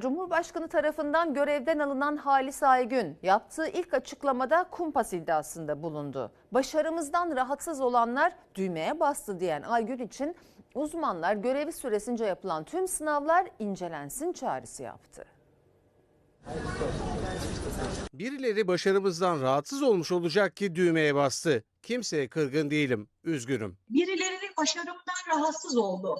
Cumhurbaşkanı tarafından görevden alınan Halis Aygün yaptığı ilk açıklamada kumpas iddiasında bulundu. Başarımızdan rahatsız olanlar düğmeye bastı diyen Aygün için uzmanlar görevi süresince yapılan tüm sınavlar incelensin çağrısı yaptı. Birileri başarımızdan rahatsız olmuş olacak ki düğmeye bastı. Kimseye kırgın değilim, üzgünüm. birilerinin başarımdan rahatsız oldu.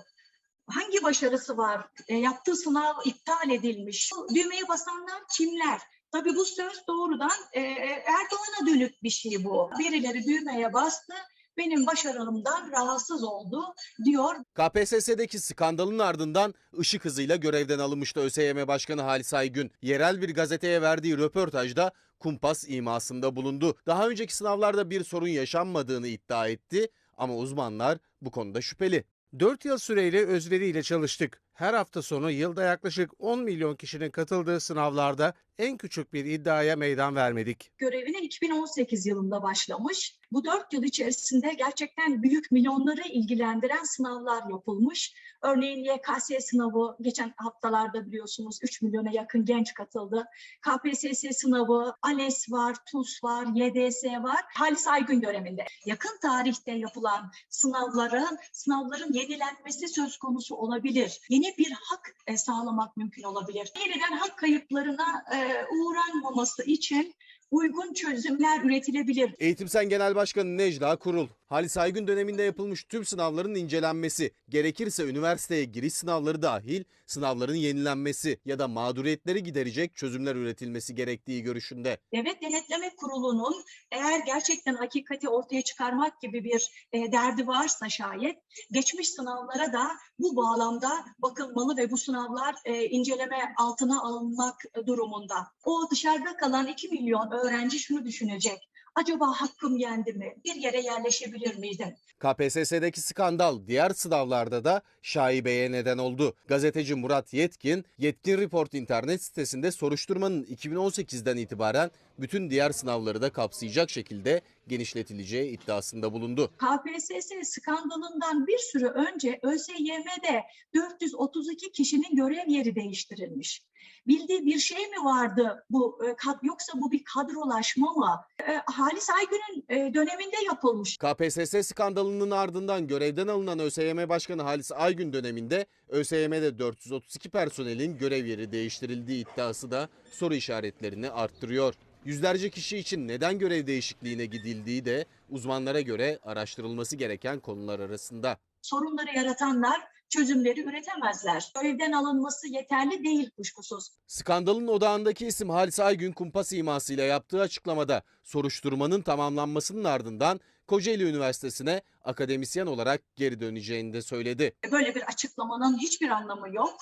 Hangi başarısı var? E, yaptığı sınav iptal edilmiş. Düğmeye basanlar kimler? Tabii bu söz doğrudan e, Erdoğan'a dönük bir şey bu. Birileri düğmeye bastı, benim başarımdan rahatsız oldu diyor. KPSS'deki skandalın ardından ışık hızıyla görevden alınmıştı ÖSYM Başkanı Halis Aygün. Yerel bir gazeteye verdiği röportajda kumpas imasında bulundu. Daha önceki sınavlarda bir sorun yaşanmadığını iddia etti ama uzmanlar bu konuda şüpheli. 4 yıl süreyle özveriyle çalıştık. Her hafta sonu yılda yaklaşık 10 milyon kişinin katıldığı sınavlarda en küçük bir iddiaya meydan vermedik. Görevine 2018 yılında başlamış. Bu dört yıl içerisinde gerçekten büyük milyonları ilgilendiren sınavlar yapılmış. Örneğin YKS sınavı geçen haftalarda biliyorsunuz 3 milyona yakın genç katıldı. KPSS sınavı, ALES var, TUS var, YDS var. Halis Aygün döneminde yakın tarihte yapılan sınavların sınavların yenilenmesi söz konusu olabilir. Yeni bir hak e, sağlamak mümkün olabilir. Yeniden hak kayıplarına e, uğranmaması için uygun çözümler üretilebilir. Eğitim Sen Genel Başkanı Necla Kurul, Halis Aygün döneminde yapılmış tüm sınavların incelenmesi, gerekirse üniversiteye giriş sınavları dahil sınavların yenilenmesi ya da mağduriyetleri giderecek çözümler üretilmesi gerektiği görüşünde. Devlet Denetleme Kurulu'nun eğer gerçekten hakikati ortaya çıkarmak gibi bir e, derdi varsa şayet geçmiş sınavlara da bu bağlamda bakılmalı ve bu sınavlar e, inceleme altına alınmak durumunda. O dışarıda kalan 2 milyon öğrenci şunu düşünecek. Acaba hakkım yendi mi? Bir yere yerleşebilir miydim? KPSS'deki skandal diğer sınavlarda da şaibeye neden oldu. Gazeteci Murat Yetkin, Yetkin Report internet sitesinde soruşturmanın 2018'den itibaren bütün diğer sınavları da kapsayacak şekilde genişletileceği iddiasında bulundu. KPSS skandalından bir süre önce ÖSYM'de 432 kişinin görev yeri değiştirilmiş. Bildiği bir şey mi vardı bu e, yoksa bu bir kadrolaşma mı? E, Halis Aygün'ün e, döneminde yapılmış. KPSS skandalının ardından görevden alınan ÖSYM Başkanı Halis Aygün döneminde ÖSYM'de 432 personelin görev yeri değiştirildiği iddiası da soru işaretlerini arttırıyor. Yüzlerce kişi için neden görev değişikliğine gidildiği de uzmanlara göre araştırılması gereken konular arasında. Sorunları yaratanlar çözümleri üretemezler. Görevden alınması yeterli değil kuşkusuz. Skandalın odağındaki isim Halis Aygün kumpas imasıyla yaptığı açıklamada soruşturmanın tamamlanmasının ardından Kocaeli Üniversitesi'ne akademisyen olarak geri döneceğini de söyledi. Böyle bir açıklamanın hiçbir anlamı yok.